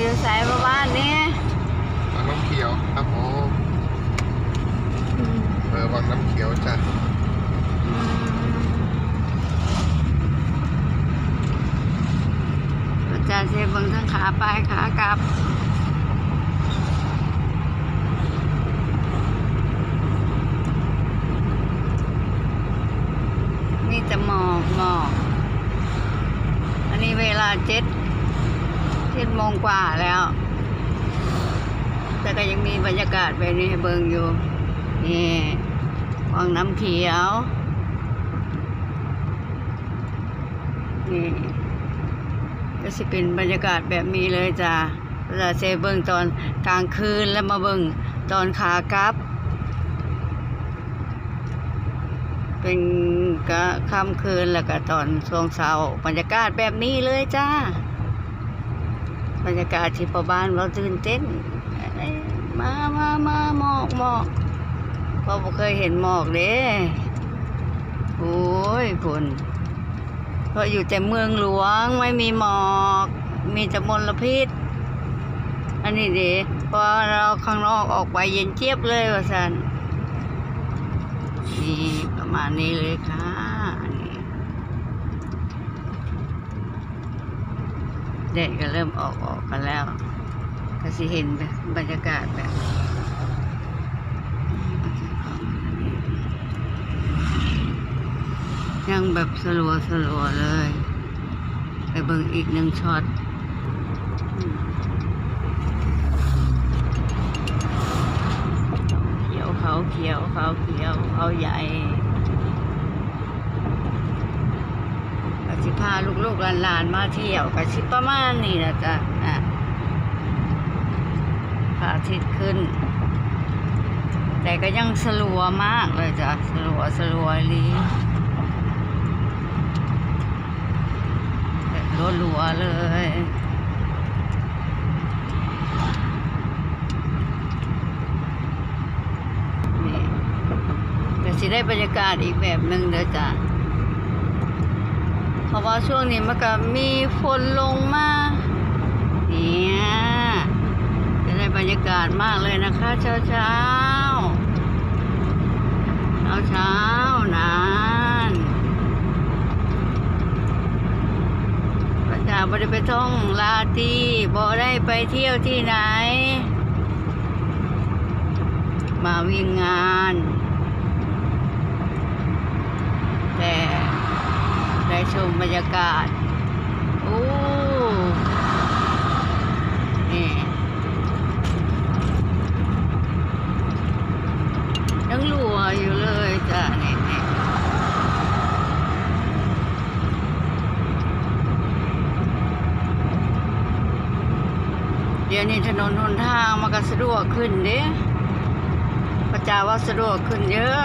อยู่สายประบ้านนี่ วังน้ำเขียวครับผมเออวังน้ำเขียวจ้ะ อาจารย์เซเบิงทั้งขาไปขากลับ นี่จะหมอกหมอก อันนี้เวลาเจ็ดเจ็ดโมงกว่าแล้ว แต่ก็ยังมีบ รรยากาศแบบนี้ให้เบิงอยู่ นี่วังน้ำเขียว นี่ก็สิเป็นบรรยากาศแบบนี้เลยจ้ะจะเซเบิงตอนกลางคืนแล้วมาเบิงตอนขากลับ เป็นกะค่ำคืนแล้วก็ตอนช่วงเช้าบรรยากาศแบบนี้เลยจ้า บรรยากาศที่พอบ้านเราตื่นเต้น มามามาหมอกหมอกพอบ่เคยเห็นหมอกเด้โอ้ยฝนเพราะอยู่แต่เมืองหลวงไม่มีหมอก มีแต่มลพิษ อันนี้ดีพอเราข้างนอกออกไปเย็นเจี๊ยบเลยว่าสันนี่ประมาณนี้เลยค่ะนี่แดดก็เริ่มออกออกกันแล้ว ก็สิเห็นบรรยากาศแบบยังแบบสลัวสลัวเลย ไปเบิ่งอีกหนึ่งช็อตเขียวเขาเขียวเขาเขียวเขาใหญ่กสิพาลูกๆหลานๆมาเที่ยวกสิประมาณนี้นะจ๊ะอะ ระอาทิตย์ขึ้น แต่ก็ยังสลัวมากเลยจ้ะสลัวสลัวลีแบบรัวๆเลยนี่ก็สิได้บรรยากาศอีกแบบหนึ่งเด้อจ้ะ เพราะว่าช่วงนี้มันก็มีฝนลงมาเนี่ยจะได้บรร ยากาศมากเลยนะคะเช้าเช้าเช้าเช้านานพระจาบ่ได้ไปท่องลาตีบ่ได้ไปเที่ยวที่ไหน มาวิ่งงาน แต่ได้ชมบรรยากาศโอ้นี่ ยังหลัวอยู่เลยจ้ะนี่นี่เดี๋ยวนี้ถนนหนทางมันก็สะดวกขึ้นเด้พระจาว่าสะดวกขึ้นเยอะ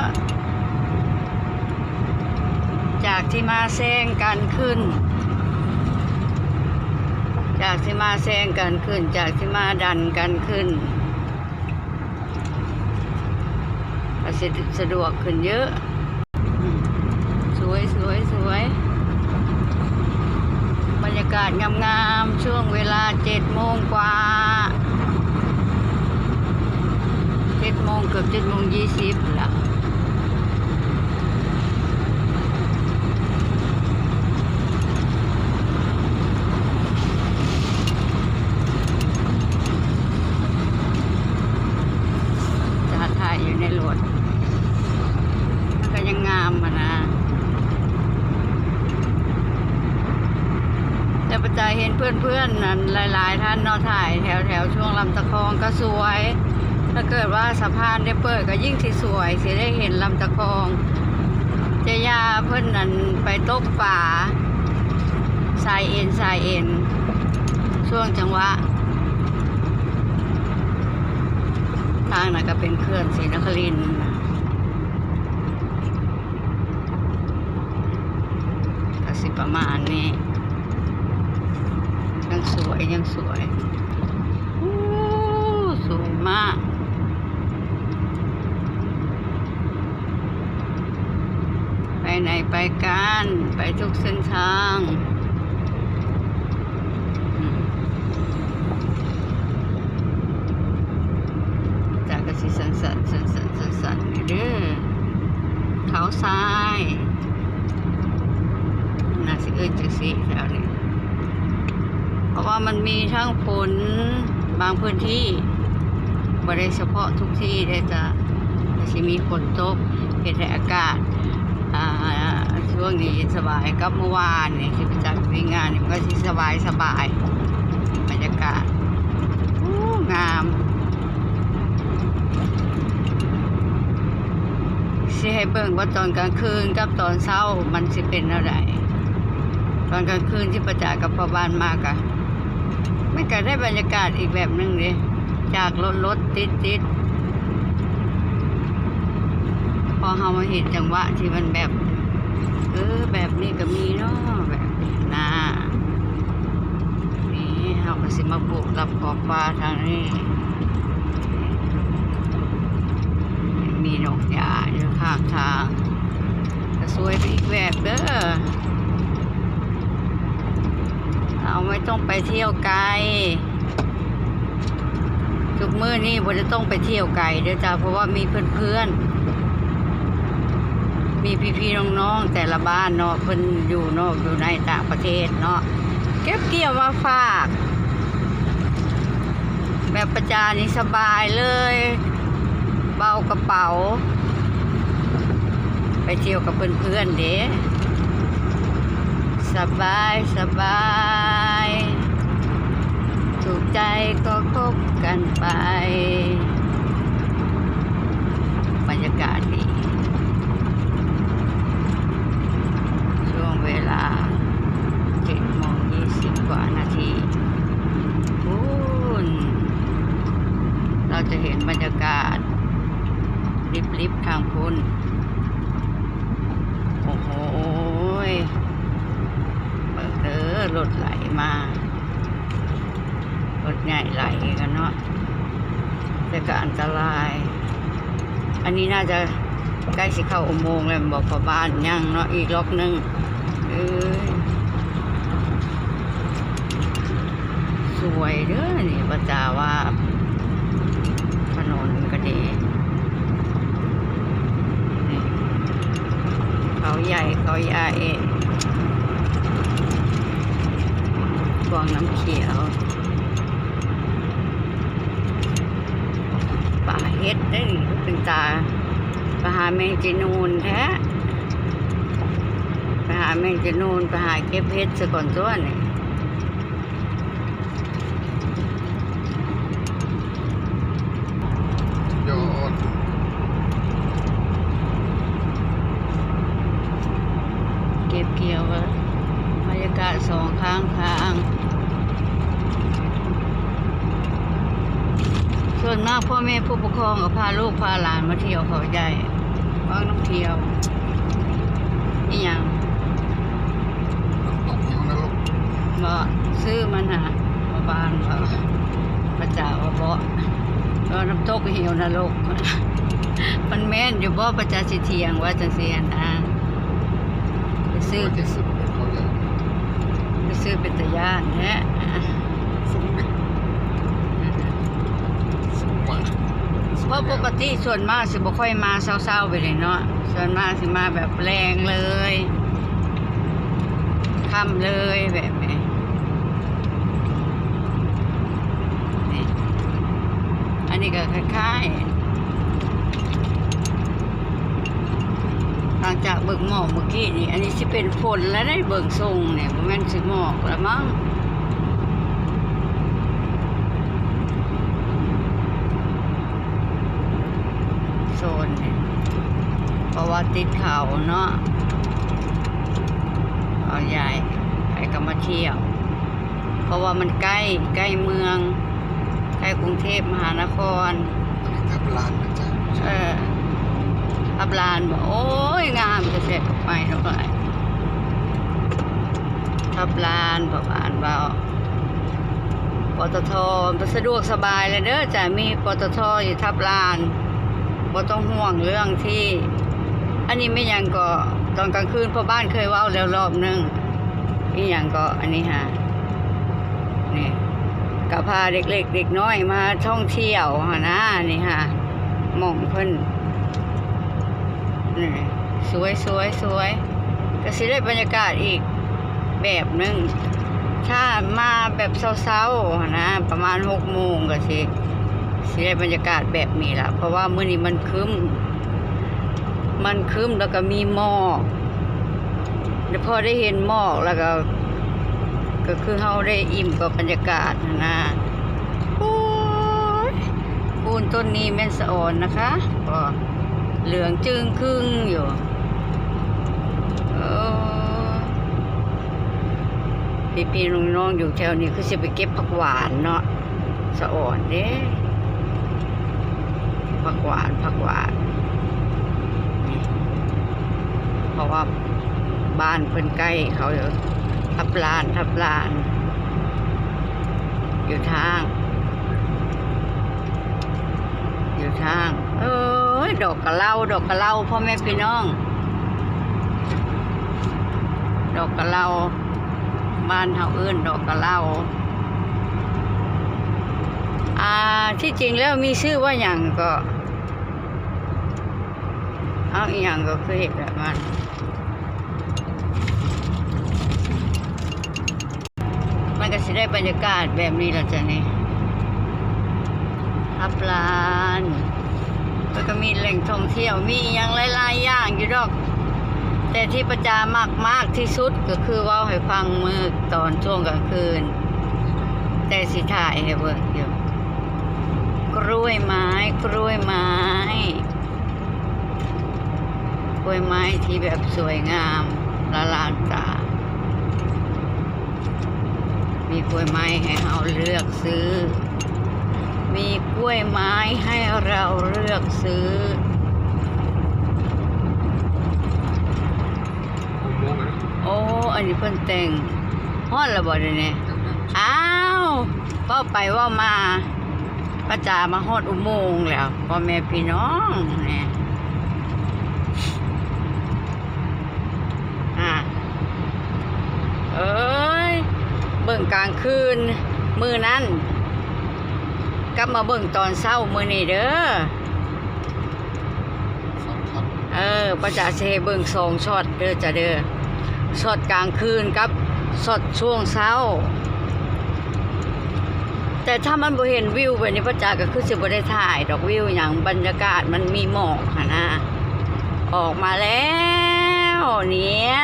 จากที่มาแซงกันขึ้น จากที่มาแซงกันขึ้น จากที่มาดันกันขึ้นก็ สิสะดวกขึ้นเยอะ สวยสวยสวย บรรยากาศงามๆ ช่วงเวลาเจ็ดโมงกว่าเจ็ดโมงเกือบเจ็ดโมงยี่สิบละจะถ่ายอยู่ในรถมันก็ยังงามอะนะ แต่ประจายเห็นเพื่อ นั้นหลาย ๆ ท่านนอถ่ายแถวแถวๆช่วงลำตะคองก็สวย ถ้าเกิดว่าสะพานได้เปิดก็ยิ่งที่สวยสิได้เห็นลำตะคองเจยาเพื่อนนั้นไปตกป่าสายเอ็นสายเอ็นช่วงจังหวะทางนั้นก็เป็นเคลื่อนศรีนครินทร์ก็สิประมาณนี้ ยังสวยยังสวยสวยมาก ไปไหนไปกัน ไปทุกเส้นทางอืม เขาทรายน่าสิเอิ้นจังซี่แถวนี้ เพราะว่ามัน มีทั้งฝนบางพื้นที่บ่ได้เฉพาะทุกที่ได้จะก็สิมีฝนตกเฮ็ดให้อากาศช่วงนี้สบายกับเมื่อวานเนี่ที่ไปจัดวิ่งงานมันก็สิสบายสบายบรรยากาศงามสิให้เบิ่งว่าตอนกลางคืนกับตอนเช้ามันสิเป็นอะไรตอนกลางคืนที่ประจักษ์กับพ่อบ้านมากอะ ไมันก็ได้บรรยากาศอีกแบบหนึ่งเลยจากรถรถติดติดพอเฮามาเห็นจังหวะที่มันแบบ เออแบบนี้ก็มีเนาะแบบนี้นะนี่เฮาก็สิมาปลูกรับขอบฟ้าทางนี้มีดอกหญ้าอยู่ข้างทางก็สวยไปอีกแบบเด้อเรา ไม่ต้องไปเที่ยวไกลทุกมื้อนี่บ่จะต้องไปเที่ยวไกลเด้อจ้าเพราะว่ามีเพื่อนๆ มีพี่ๆน้องๆแต่ละบ้านเนาะเพิ่นอยู่นอกอยู่ในต่างประเทศเนาะเก็บเกี่ยวมาฝาก แบบประจานนี่สบายเลย เบากระเป๋า ไปเที่ยวกับเพื่อนๆเด้สบายสบาย ถูกใจก็คบกันไป บรรยากาศดีช่วงเวลาเจ็ดโมงยี่สิบกว่านาทีพูนเราจะเห็นบรรยากาศ ริบๆทางพุนโอ้โหเบิกเด้อรถไหลมา รถใหญ่ไหลกันเนาะแต่ก็อันตราย อันนี้น่าจะใกล้สิเข้าอุโมงค์แล้วบอกพอบ้านยังเนาะอีกล็อกหนึงเอ้ยสวยเด้อนี่ประจาว่าถนนก็ดีนี่เขาใหญ่เขาใหญ่กวางน้ำเขียว ป่าเฮ็ดได้นี่เป็นตาไปหาแมงจีนูนแท้ไปหาแมงจีนูนไปหาเก็บเฮ็ดซะก่อนตัวนี่ ยอด เก็บเกี่ยวกันบรรยากาศสองข้างทาง ส่วนมากพ่อ แม่ผู้ปกครองก็พาลูกพาหลานมาเที่ยวเขาใหญ่ว่างน้องเที่ยวนี่ยังตกหิวนะลูกบ่ซื้อมันหามาบ้านบ่ประจ่าว่าบ่ก็น้ำตกเหี่ยวนะลูกมันแม่นอยู่บ่ประจ่าสิเที่ยงว่าจังซี่หั่นนะไปซื้อไปที่ซื้สุอดเขาใหญ่ไปซื้อเป็นตะย่านแท้ สูงดิสูงมาก เพราะปกติส่วนมากสิบ่ค่อยมาเช้าๆไปเลยเนาะส่วนมากสิมาแบบแรงเลยค่ำเลยแบบนี้อันนี้ก็คล้ายๆหลังจากเบิกหมอกเมื่อกี้นี่ อันนี้สิเป็นฝนแล้วได้เบิกทรงเนี่ยม่นสิหมอกแล้วมั้ง นเนี่ยเพราะว่าติดเขาเนาะเอาใหญ่ใครก็มาเที่ยว เพราะว่ามันใกล้ใกล้เมือง ใกล้กรุงเทพมหานครอันนี้ทับลานนะจ๊ะเออทับลานบอกโอ้ยงามจะเสร็จไปเท่าไหร่ทับลานประมาณว่าปตทมันสะดวกสบายเลยเด้อจ้ะมีปตทอยู่ทับลาน บ่ต้องห่วงเรื่องที่ อันนี้ไม่ยังก็ตอนกลางคืนพ่อบ้านเคยว้าแล้วรอบนึงนี่ยังก็อันนี้ฮะนี่ก็พาเด็กๆเด็กน้อยมาท่องเที่ยวหะนะนี่ฮะมองเพิ่นนี่สวยสวยสวยก็สิได้บรรยากาศอีกแบบนึงถ้ามาแบบเศร้าๆนนะประมาณหกโมงก็สิ สิได้บรรยากาศแบบนี้ล่ะ เพราะว่ามื้อนี้มันครึ้มมันครึ้มแล้วก็มีหมอกเดี๋ยวพอได้เห็นหมอกแล้วก็ ก็คือเฮาได้อิ่มกับบรรยากาศนะโอ้ยปูนต้นนี้แม่นสะอ่อนนะคะก็เหลืองจึงครึ่งอยู่พี่พี่ๆน้องๆอยู่แถวนี้คือจะไปเก็บผักหวานเนาะสะอ่อนเด้ ผักหวานผักหวานเพราะว่าบ้านเพิ่นใกล้เขาทับลานทับลาน อยู่ทาง อยู่ทาง เอ้ยดอกกะเหล่าดอกกะเหล่าพ่อแม่พี่น้อง ดอกกะเหล่าบ้านเฮาเอื้นดอกกะเหล่าอ่าที่จริงแล้วมีชื่อว่าอย่างก็ เอาอีหยังก็คือเห็ดแบบมันมันก็สิได้บรรยากาศแบบนี้แหละจ้ะนี่ทับลานแล้วก็มีแหล่งท่องเที่ยวมีอย่างหลายๆอย่างอยู่ดอก แต่ที่ประจามากมากที่สุดก็คือว่าให้ฟังมือตอนช่วงกลางคืน แต่สิถ่ายให้เบิ่งอยู่กล้วยไม้กล้วยไม้ ล้วยไม้ที่แบบสวยงามละลานตา มีกล้วยไม้ให้เราเลือกซื้อ มีกล้วยไม้ให้เราเลือกซื้อผมมองนะโอ้ อันนี้เพิ่นแต่งฮอดละบ่เดี๋ยวนี้อ้าวเว้าไปว่ามาประจามาฮอดอุโมงค์แล้วพ่อแม่พี่น้องเนี่ยอะเอ้ย เบิ่งกลางคืน มือนั้นกลับมาเบิ่งตอนเช้ามือนี้เด้อสองครับเออประจาเซเบิ่งสองช็อตเด้อจ้ะเด้อช็อตกลางคืนกับช็อตช่วงเช้า แต่ถ้ามันบ่เห็นวิวแบบนี้ประจาก็คือสิบ่ได้ถ่าย ดอกวิวอย่างบรรยากาศมันมีหมอกค่ะนะออกมาแล้ว เนี่ย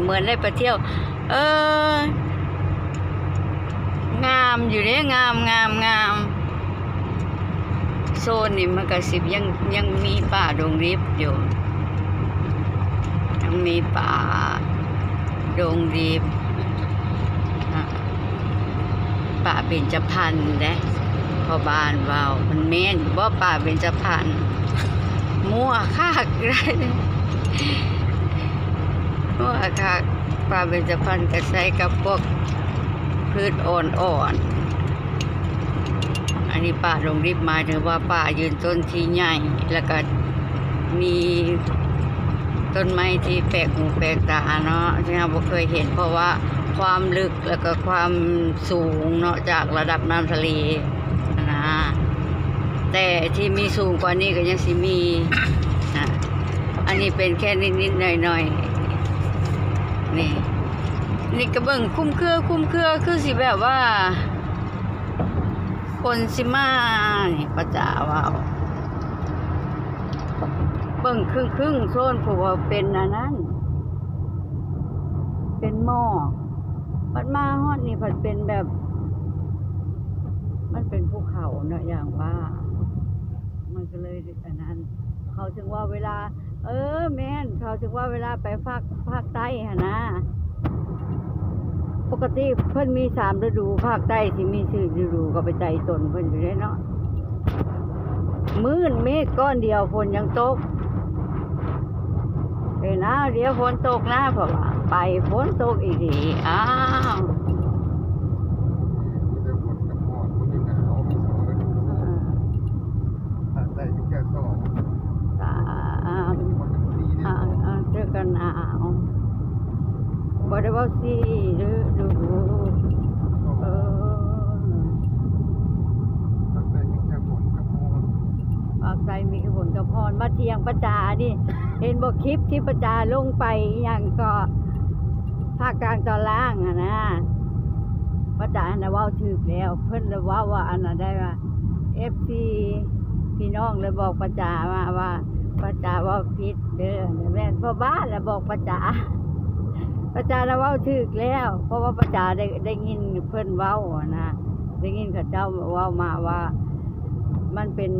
เหมือนได้ไปเที่ยว เออ งามอยู่เนี่ยงามงามงามโซนนี่มันก็สิบยังยังมีป่าดงริบอยู่ยังมีป่าดงริบป่าเบญจพรรณเด้พอบานเว้ามันแม่นอยู่บ่ป่าเบญจพรรณมั่วคากได้มั่วคากป่าเบญจพรรณก็ใช้กับพวก พืชอ่อนๆอันนี้ป่าดงริบหมายถึงว่าป่ายืนต้นที่ใหญ่ แล้วก็มีต้นไม้ที่แปลกหูแปลกตาเนาะที่เราเคยเห็นเพราะว่าความลึกแล้วก็ความสูงเนาะจากระดับน้ำทะเลนะแต่ที่มีสูงกว่านี้ก็ยังสิมีนะอันนี้เป็นแค่นิดๆหน่อยๆนี่ นี่กระเบิ่งคุ้มเครือคุ้มเครือคือสิแบบว่า คนสิมานี่ประจาว่าวเบิ่งครึ่งครึ่งโซนผู้ว่าเป็นอันนั้น เป็นหม้อปัดมาฮอดนี่ผัดเป็นแบบ มันเป็นภูเขาเนอะอย่างว่า มันก็เลยอันนั้น เขาถึงว่าเวลา เออ แม่นเขาถึงว่าเวลาไปภาคภาคใต้หะนะ ปกติเพิ่นมีสามฤดูภาคใต้ที่มีสี่ฤดูก็ไปใจตนเพิ่นอยู่ได้เนาะมื่นเมฆก้อนเดียวฝนยังตกเอ้นะเดี๋ยวฝนตกนะเพราะว่าไปฝนตกอีกทีอ้าว มีแต่ฝนกับหมอกมันมีหนาวมีสองฤดูภาคใต้มีแค่สอง อ่าอ่า ฝนกับสีเนี่ย อ่าอ่าเจอกันหนาวบ่ได้ว่าสิฤดูเออ ภาคใต้มีแค่ฝนกับหมอก ภาคใต้มีฝนกับพรมาเที่ยง ประจาดิเห็นบอกคลิปที่ประจาลงไปอย่างก็ภาคกลางตอนล่างอะนะประจานะว่าถึกแล้ว เพิ่นเลยว่าว่าอันนั้นได้ว่าเอฟซีพี่น้องเลยบอกประจามาว่าประจาว่าผิดเด้อแม่พ่อบ้านแล้วบอกประจาประจานะว่าถึกแล้ว เพราะว่าประจาได้ได้ยินเพิ่นเว้าอะนะได้ยินเขาเจ้าเว้ามาว่า มันเป็น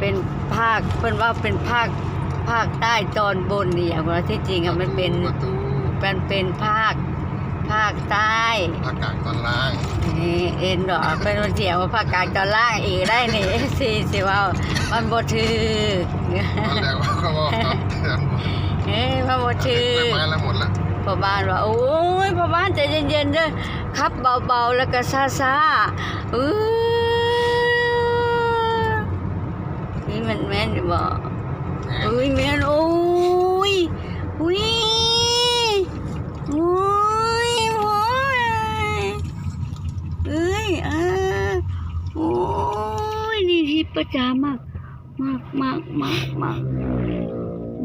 เป็นภาคเพิ่นว่าเป็นภาคภาคใต้ตอนบนนี่อย่างว่าที่จริงอะมันเป็นประตูมันเป็นภาคภาคใต้ภาคกลางตอนล่างนี่เอ็นดอกเป็นวันเสียงว่าภาคกลางตอนล่างอีกได้นี่สิสิว่ามันบ่ถือตอนแรกว่าเขาบอกครับเตือนหมดเอ้ยมันบ่ถือไปไม้แล้วหมดละพ่อบ้านว่าโอ้ยพ่อบ้านใจเย็นๆเด้อขับเบาๆแล้วก็ซ่าๆอื้อนี่ มันแม่นอยู่บ่อุ้ยแม่นโอ้ยอุ้ยอุ้ยโอ้ยเอ้ยอ่าโอ้ยนี่ที่ประจามากมากมากมากมาก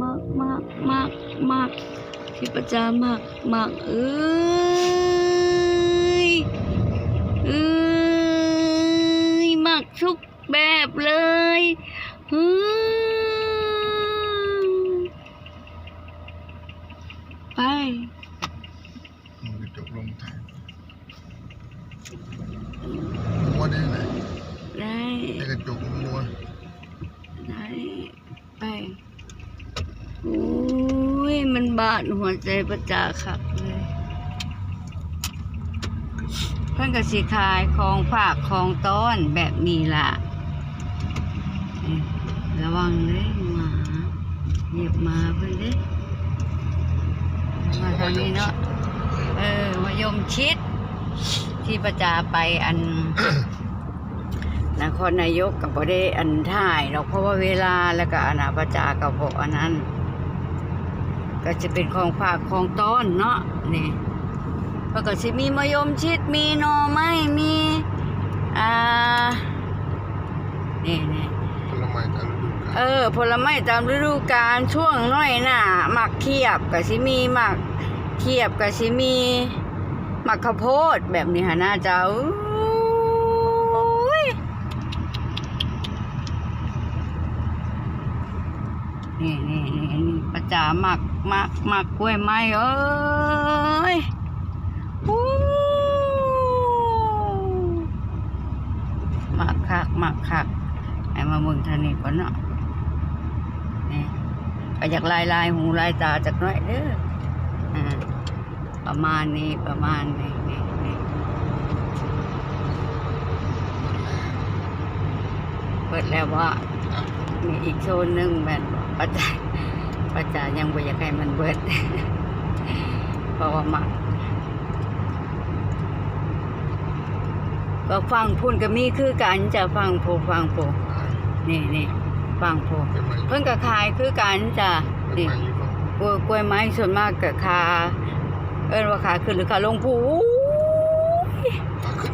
มากมากมากมากที่ประจามากมากเอ้ยเอ้ยมากทุกแบบเลยฮึไป มันกระจกลงแทน มัวได้ไหนได้ได้กระจกมัวได้ไปโอ้ยมันบาดหัวใจประจาคักเลยเพื่อนก็สิขายของฝากของต้อนแบบนี้ล่ะ ระวังเลยหมาเหยียบมาเพื่อนเด้มาทางนี้เนาะเออมายมชิด ที่ประจาไปอันนครนายกกับบ่ได้อันถ่ายหรอกเพราะว่าเวลาแล้วก็อนาประจากับบอกอันนั้น ก็จะเป็นของฝากของต้อนเนาะนี่แล้วก็สิมีมะยมชิดมีหน่อไม้มีอ่านี่นี่ผลไม้ตามฤดูกาลเออผลไม้ตามฤดูกาลช่วงน้อยหน่าหมักเขียบกับสิมีหมักเขียบกับสิมี หมักข้าวโพดแบบนี้ฮะน่าจะอุ้ยนี่นี่นี่นี่ประจาหมักหมักหมักกล้วยไม้เอ้ยอู้หมักคักหมักคักให้มาเมืองทางนี้ก่อนเนาะนี่ก็อยากลายลายหูลายตาจากน้อยเด้ออ่า ประมาณนี้ประมาณนี้นี่นี่เปิดแล้วว่าอะมีอีกโซนหนึ่งแม่นบ่ประจาประจายังบ่อยากให้มันเบิดเพราะว่ามักก็ฟังพุ่นก็มีคือกันจะฟังผู้ฟังผู้อะนี่นี่ฟังผู้เป็นไม้เพิ่นก็ขายคือกันจ้ะเป็นนี่ไม้อยู่ฝั่งกล้วยกล้วยไม้ส่วนมากก็คา เอิ้นว่าขาขึ้นหรือขาลงผู้ขาขึ้น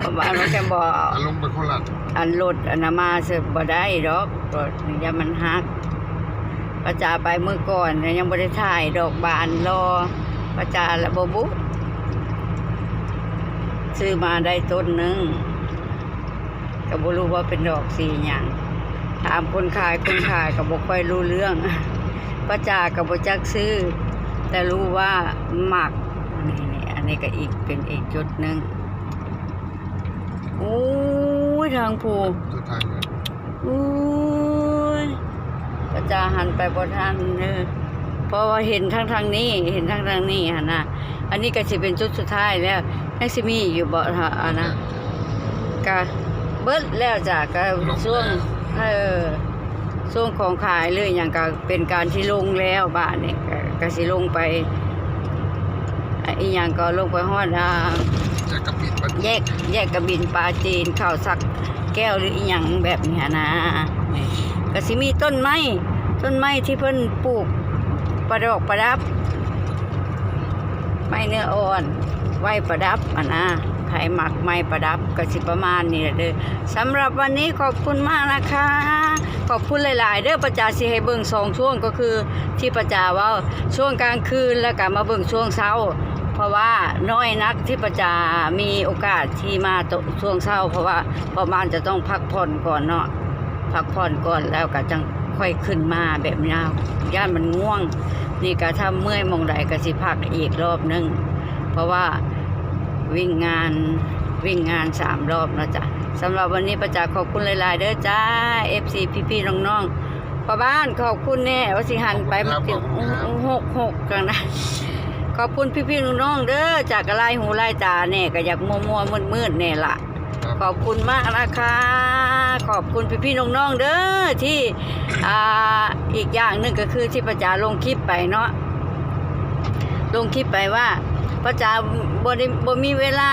ประมาณว่าแกบอกอารมณ์เป็นโคราชอันรถอันมาเสบ่ได้ดอกรถยามันฮักประจาไปเมื่อก่อนยังบ่ได้ถ่ายดอกบานรอประจาละบบุซื้อมาได้ต้นหนึ่งก็บ่รู้ว่าเป็นดอกสีหยังถามคนขายคนขายก็บ่ค่อยรู้เรื่องประจากับ่จักซื้อ แต่รู้ว่าหมักนี่นี่อันนี้ก็อีกเป็นอีกจุดหนึ่งโอ้ยทางภูสุดท้ายเนี่ยโอ้ยประจาหันไปบ่ทันเด้อเพราะว่าเห็นทั้งทางนี้ เห็นทั้งทางนี้หั่นน่ะอันนี้ก็สิเป็นจุดสุดท้ายแล้วยังสิมีอยู่บ่ฮะอันนะก็เบิดแล้วจ้ะก็ช่วงเออช่วงของขายเลยอย่างก็เป็นการที่ลงแล้วบ้านนี่ก็ ก็สิลงไปอะอีหยังก็ลงไปฮอดอ่าจะกระปิดบัดแยกแยกกระบินปลาจีนข้าวสักแก้วหรืออีหยังแบบเนี้ยนะนี่ก็สิมีต้นไม้ต้นไม้ที่เพิ่นปลูกประดอกประดับ ไม้เนื้ออ่อน ไว้ประดับอะนะ ไผหมักไม้ประดับก็สิประมาณนี้แหละเด้อสำหรับวันนี้ขอบคุณมากนะคะ ขอบคุณหลาย ๆ เด้อประจาสิให้เบิ่งสองช่วงก็คือที่ประจาว่าช่วงกลางคืนแล้วก็มาเบิ่งช่วงเช้า เพราะว่าน้อยนักที่ประจามีโอกาสที่มาตกช่วงเช้า เพราะว่าประมาณจะต้องพักผ่อนก่อนเนาะพักผ่อนก่อนแล้วก็จังค่อยขึ้นมาแบบนี้ย่านมันง่วง นี่ก็ถ้าเมื่อยมองใดก็สิพักอีกรอบนึง เพราะว่า วิ่งงานวิ่งงานสามรอบนะจ๊ะสำหรับวันนี้ประจักษ์ขอบคุณหลาย ๆ เด้อจ้า FC พี่ๆน้องๆพ่อบ้านขอบคุณแน่ว่าสิหันไปมันเกี่ยวหกหกกันนะขอบคุณพี่ๆน้องๆเด้อจากกระไลหูไล่ตาแน่ก็อยากมัวมัวมืดมืดๆแน่ละขอบคุณมากนะคะ ขอบคุณพี่ๆน้องๆเด้อที่อ่าอีกอย่างหนึ่งก็คือที่ประจาลงคลิปไปเนาะลงคลิปไปว่า ประจาบ่ได้บ่มีเวลา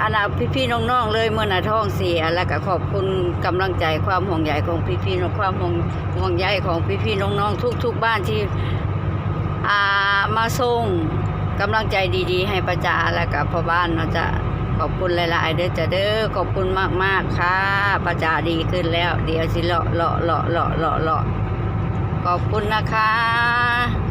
อันน่พี่ๆน้องๆเลยเมื่อน่ะท้องเสียแล้วก็ขอบคุณกำลังใจความห่วงใยของพี่ๆน้องความห่วงห่วงใยของพี่ๆน้องๆทุก ๆ บ้านที่อ่ามาส่งกำลังใจดีๆ ให้ประจาแล้วกับพ่อบ้านเนาะจะขอบคุณหลายๆเด้อจ้ะเด้อขอบคุณมากๆค่ะประจาดีขึ้นแล้ว เดี๋ยวสิเลาะเลาะเลาะเลาะเลาะเลาะขอบคุณนะคะ